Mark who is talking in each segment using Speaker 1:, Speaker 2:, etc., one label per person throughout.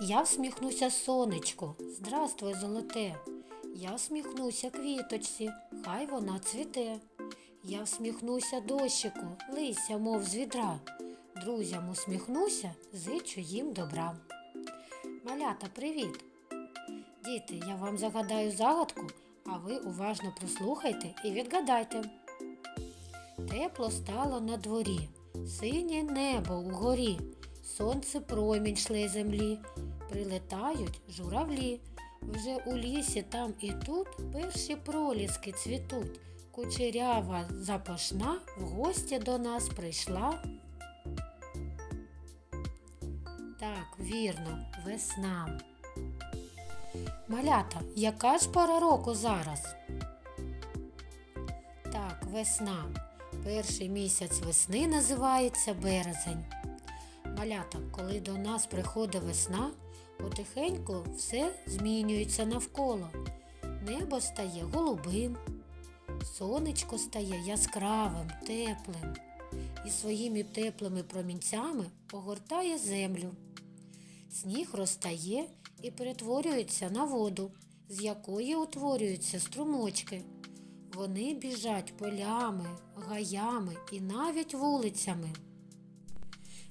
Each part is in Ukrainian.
Speaker 1: Я всміхнуся сонечку, здравствуй, золоте. Я всміхнуся квіточці, хай вона цвіте. Я всміхнуся дощику, лися, мов з відра. Друзям усміхнуся, зичу їм добра. Малята, привіт! Діти, я вам загадаю загадку, а ви уважно прослухайте і відгадайте. Тепло стало на дворі, синє небо угорі, сонце промінь шле землі, прилетають журавлі. Вже у лісі там і тут перші проліски цвітуть. Кучерява запашна в гості до нас прийшла. Так, вірно, весна. Малята, яка ж пора року зараз? Так, весна. Перший місяць весни називається березень. Малята, коли до нас приходить весна, потихеньку все змінюється навколо. Небо стає голубим, сонечко стає яскравим, теплим і своїми теплими промінцями огортає землю. Сніг розтає і перетворюється на воду, з якої утворюються струмочки. Вони біжать полями, гаями і навіть вулицями.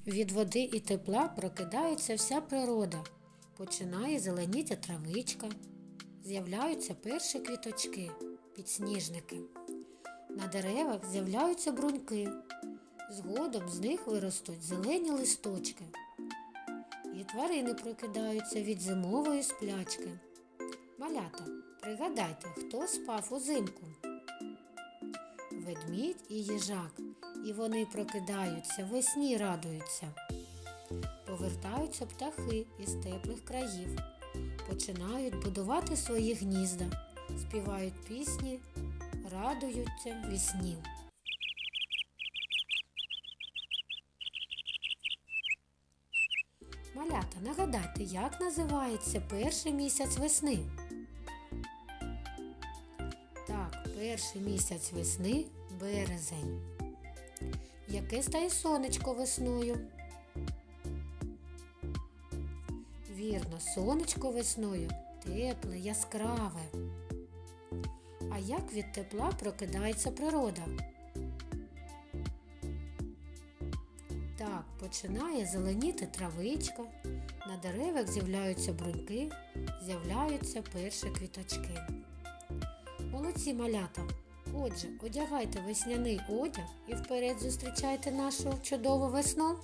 Speaker 1: Від води і тепла прокидається вся природа, починає зеленіти травичка, з'являються перші квіточки, підсніжники. На деревах з'являються бруньки, згодом з них виростуть зелені листочки. І тварини прокидаються від зимової сплячки. Малята, пригадайте, хто спав узимку? Ведмідь і їжак, і вони прокидаються, весні радуються. Повертаються птахи із теплих країв, починають будувати свої гнізда, співають пісні, радуються вісні. Малята, нагадайте, як називається перший місяць весни? Так, перший місяць весни березень. Яке стає сонечко весною? Вірно, сонечко весною тепле, яскраве. А як від тепла прокидається природа? Так, починає зеленіти травичка, на деревах з'являються бруньки, з'являються перші квіточки. Молодці малята! Отже, одягайте весняний одяг і вперед зустрічайте нашу чудову весну.